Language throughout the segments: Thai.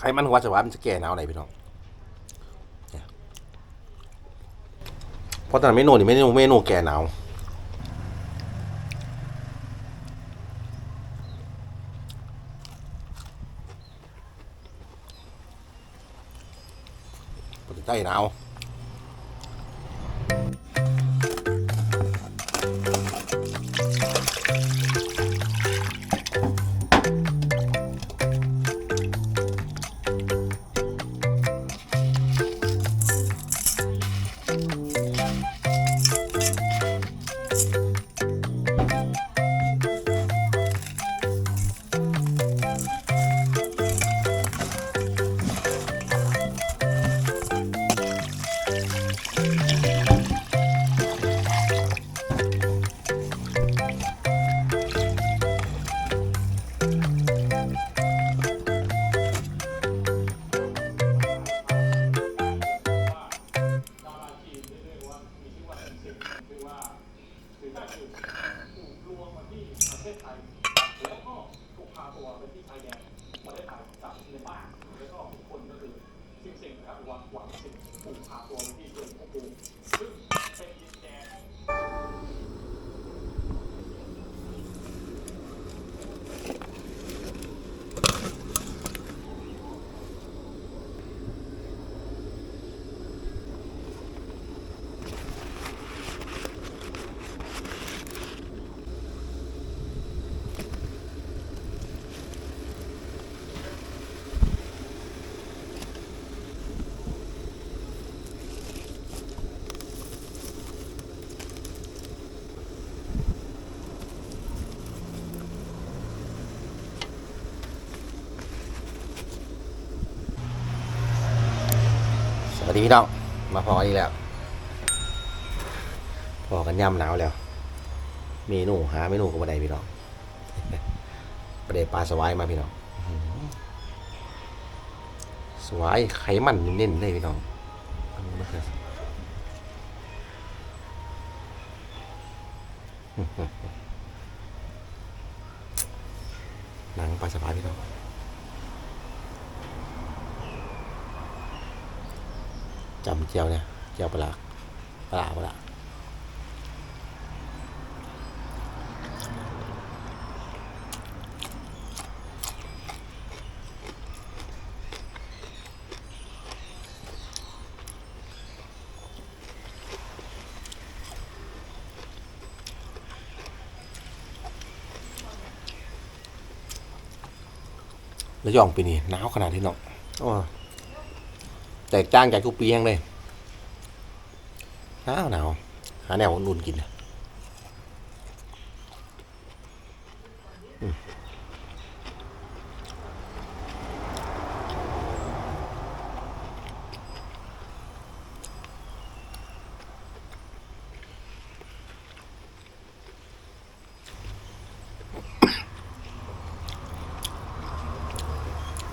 ไขมันหัวสวะมันจะแก่หนาวไหนพี่น้องเพราะแต่เมนูนี่เมนูเมนูแก่หนาวปกติใต้หนาว กว่不๑๐利润不多 วัสดีพี่น้อง มาพอกันอีกแล้วพอกันย่ำหนาวแล้ว เมนูหาเมนูก็บ่ไดพี่น้องประเดี๋ยวปลาสวายมาพี่น้อง สวายไขมันเน้นเลยพี่น้องเอามาเถอะอื้อหือหนังปลาสวายพี่น้อง จำเจียวเนี่ยเจียวปลาร้าปลาร้าปลาร้าแล้วย่องปีนี้หนาวขนาดที่น้องอ้อ แตกจ้างจากทุกปีแห้งเลยหนาวหนาวหาแนวนุ่นกิน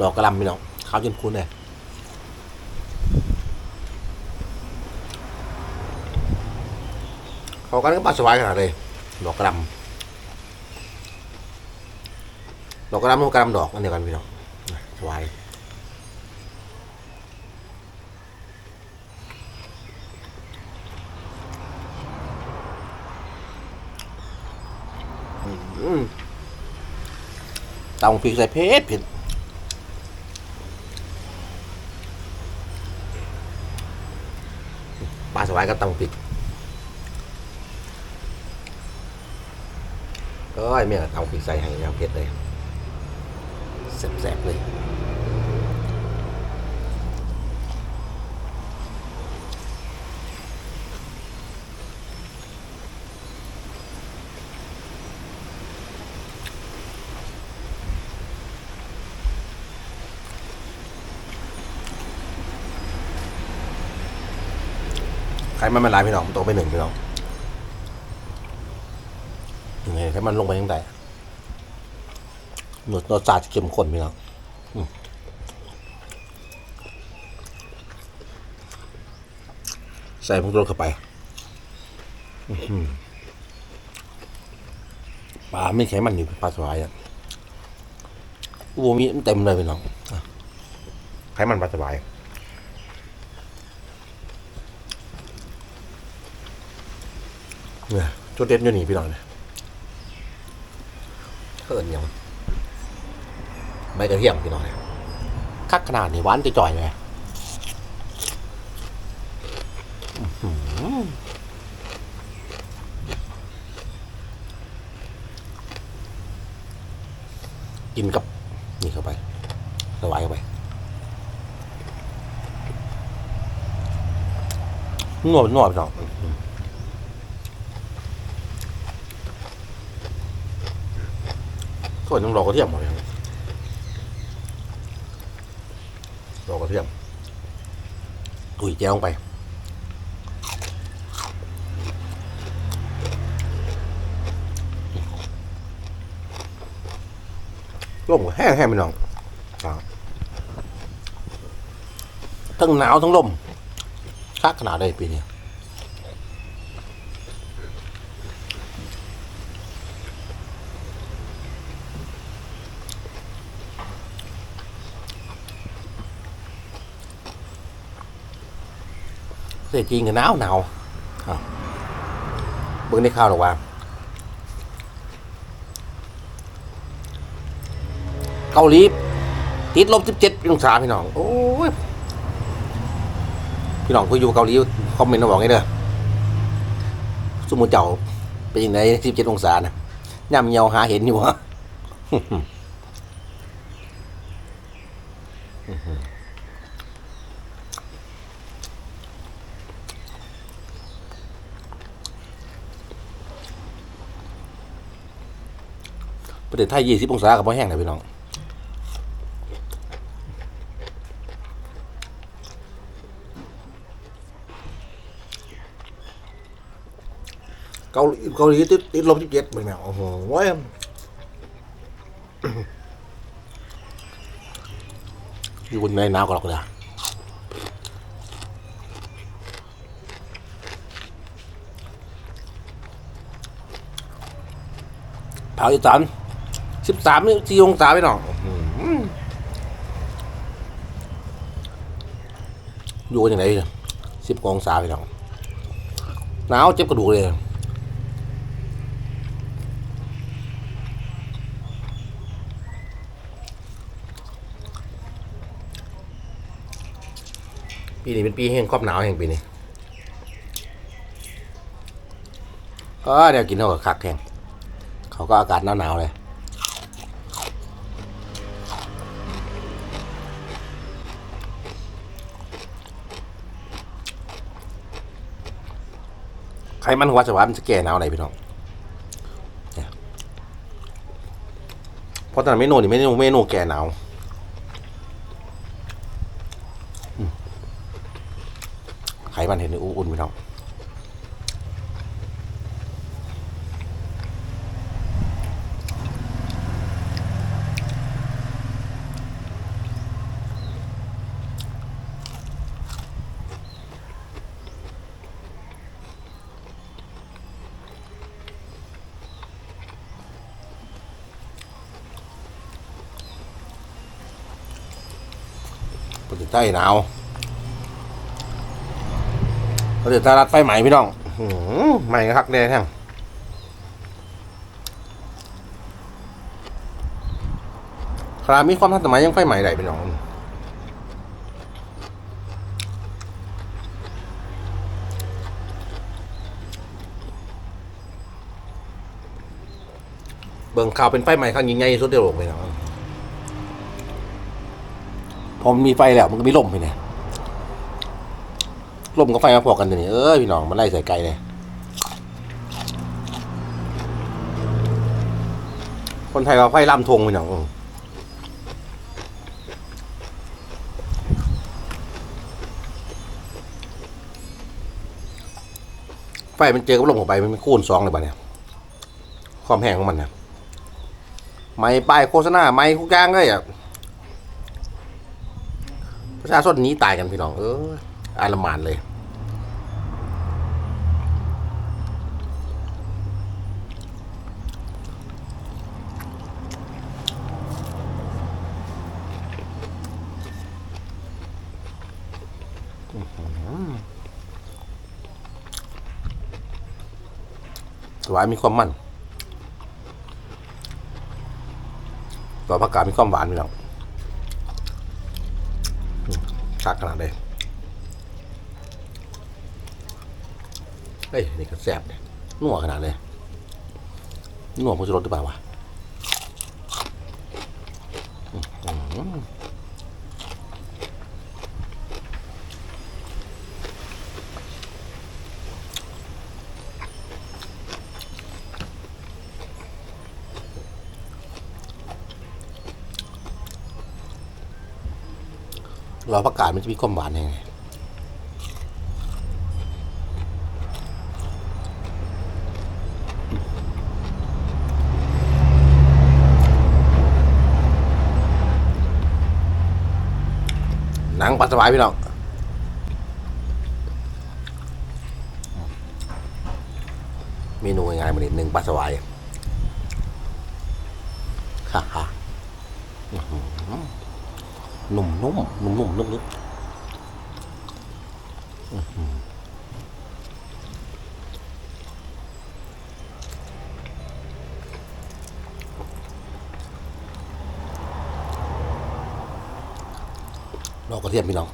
ดอกกระลำพี่น้องข้าวจนคุ้นเลย เขากันก็ปลาสวายขนาดเลย ดอกกระดำดอกกระดำกับกระดำดอกอันเดียวกันพี่น้องสวายอืมตำพริกใส่เผ็ดเผ็ดปลาสวายกับตำพริก อ้ยเมียเอาพริกใส่ให้แล้วเผ็ดเลยแซ่บๆเลยใครมันมันหลายพี่น้องมันโตไปหนึ่งพี่น้อง ยังไง ให้มันลงไปยังไงรสรสชาติเข้มข้นพี่น้องใส่พวกรสเข้าไปปลาไม่แข็งมันอยู่ปลาสวายอะอูมีมันเต็มเลยพี่น้องอะมันปลาสวายเนี่ยจุดเด่นอยู่นี่พี่น้องเนี่ย เขินยังใบกระเทียมพี่น้องเนี่ยคักขนาดนี้หวานจะจ่อยเลยกินกับ นี่เข้าไปสวายเข้าไปนวดนวดพี่น้อง ส่วนต้องรอกระเทียมหมดเลยรอกระเทียมอุ้ยแจ้งไปร่มแห้งแห้งพี่น้องทั้งหนาวทั้งลมคักขนาดเลยปีนี้ เสียจริงกับหนาวหนาวอ้าวเบิ่งได้ข่าวหรอกว่าเกาหลีติดลบสิบเจ็ดองศาพี่น้อง โอ้ย พี่น้องผู้อยู่เกาหลีคอมเมนต์มาบอกไงเด้อสมมุติเจ้าเป็นยังไงสิบเจ็ดองศานะย่ำเหี่ยวหาเห็นอยู่วะ ประเทศไทยยี่สิบองศากับพ่อแห้งเลยพี่น้องเกาหลีเกาหลีติดติดลบสิบเจ็ดเป็นไงโอ้โหว้ยอยู่ในหนาวก็หรอกเลยเผาอี สานสิบสามสี่องศาไปหน่องอยู่กันอย่างไรสิบองศาไปหน่องหนาวเจ็บกระดูกเลยปีนี้เป็นปีแห่งความหนาวแห่งปีนี้ก็เดี๋ยวกินเท่ากับคักแห้งเขาก็อากาศหนาวๆเลย ใครมันหัวสวรรค์มันจะแก่หนาวไหนพี่น้องเพราะตอนนั้นเมนูนี่เมนูเมนูแก่หนาวอืมไขมันเห็นในอุ่นๆพี่น้อง ประเทศไทยหนาวประเทศไทยรัดไฟใหม่พี่น้องอใหม่คักแน่แท้งครามีความทันสมัยยังไฟใหม่ได้พี่น้องเบิ่งข่าวเป็นไฟใหม่ครั้งยิ่งใหญ่สุดในโลกเลยเนาะ พอมันมีไฟแล้วมันก็มีลมไปเนี่ยลมกับไฟมาพอกันเดี๋ยวนี้เออพี่น้องมันไล่ใส่ไกลเลยคนไทยเราไฟล่ำทงพี่น้องไฟมันเจอกับลมเข้าไปมันคูณสองเลยบ้าเนี่ยความแห้งของมันเนี่ยไม่ป้ายโฆษณาไม่คุกย่างเลยอะ ประชาชนนี้ตายกันพี่น้อง เอออาละหมานเลยอสวายมีความมันตัวผักกาดมีความหวานพี่น้องอื มชักขนาดเลยเฮ้ยนี่ก็แซ่บเนี่ยนัวขนาดเลยนัวพอจะรสหรือเปล่าวะ เราผักกาดมันจะมีความหวานยังไงหนังปลาสวายพี่น้องเมนูง่ายๆมาหนึ่งปลาสวายฮ่าฮ่า หนุ่มนุ่มนุ่มนุ่มนุ่มนุ่มอื้อหือดอกกระเทียมพี่น้อง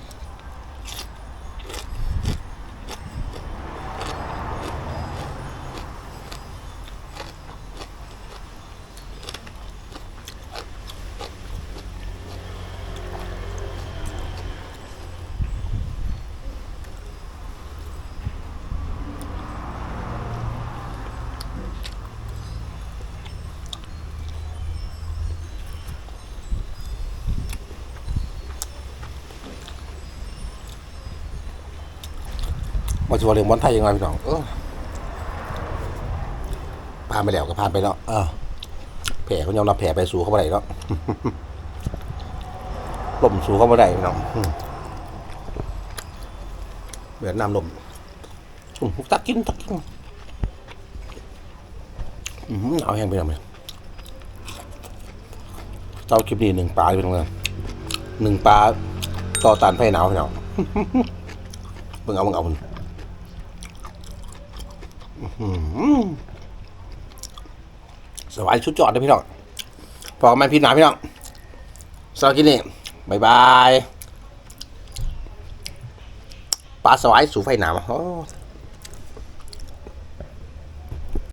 มาชัวร์เรื่องบอลไทยยังไงพี่น้องเออผ่านไปแล้วก็ผ่านไปแล้วเออแผลเขายอมรับแผลไปสู่เข้าไปได้แล้วลมสู่เข้ามาได้พี่น้องเบียดน้ำลมอืมตักกินตักกินอืมเอาแห้งไปหน่อยเจ้าคลิปนี้หนึ่งปลาเป็นไงหนึ่งปลาต่อตานไฟหนาวพี่น้องเบิ่งเอาเบิ่งเอา สวายชุดจอดนะพี่น้องพอกันไหมพี่หนาพี่น้องสวัสดีนี่บายบายปลาสวายสู่ไฟหนามโอ้